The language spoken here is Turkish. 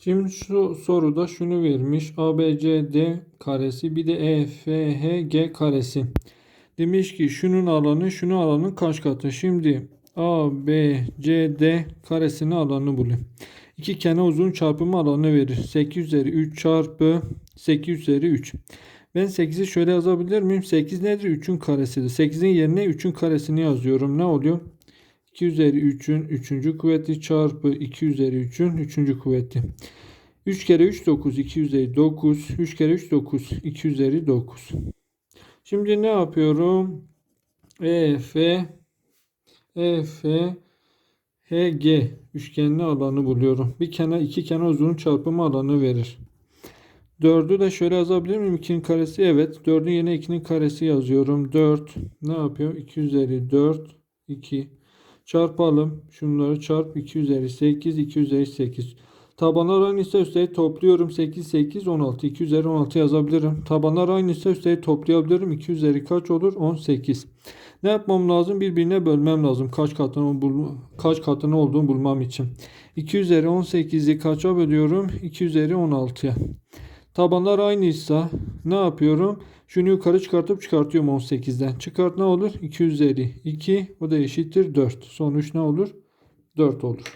Şimdi şu soruda şunu vermiş. ABCD karesi bir de EFHG karesi. Demiş ki şunun alanı şunun alanın kaç katı? Şimdi ABCD karesinin alanını bulayım. İki kenar uzun çarpımı alanı verir. 8 üzeri 3 çarpı 8 üzeri 3. Ben 8'i şöyle yazabilir miyim? 8 nedir? 3'ün karesidir. 8'in yerine 3'ün karesini yazıyorum. Ne oluyor? 2 üzeri 3'ün 3. kuvveti çarpı 2 üzeri 3'ün 3. kuvveti. 3 kere 3 9 2 üzeri 9. 3 kere 3 9 2 üzeri 9. Şimdi ne yapıyorum? EF EF HG üçgenli alanı buluyorum. Bir kenar iki kenar uzun çarpımı alanı verir. 4'ü de şöyle yazabilir miyim? 2'nin karesi evet. 4'ün yerine 2'nin karesi yazıyorum. 4 ne yapıyor? 2 üzeri 4 2 çarpalım. Şunları çarp 2 üzeri 8 2 üzeri 8. Tabanlar aynı ise üstelik topluyorum. 8 8 16 2 üzeri 16 yazabilirim. Tabanlar aynı ise üstelik toplayabilirim. 2 üzeri kaç olur? 18. Ne yapmam lazım? Birbirine bölmem lazım. Kaç katını bul kaç katını olduğunu bulmam için. 2 üzeri 18'i kaça bölüyorum? 2 üzeri 16'ya. Tabanlar aynıysa ne yapıyorum? Şunu yukarı çıkartıp çıkartıyorum 18'den. Çıkart ne olur? 2 üzeri 2. O da eşittir 4. Sonuç ne olur? 4 olur.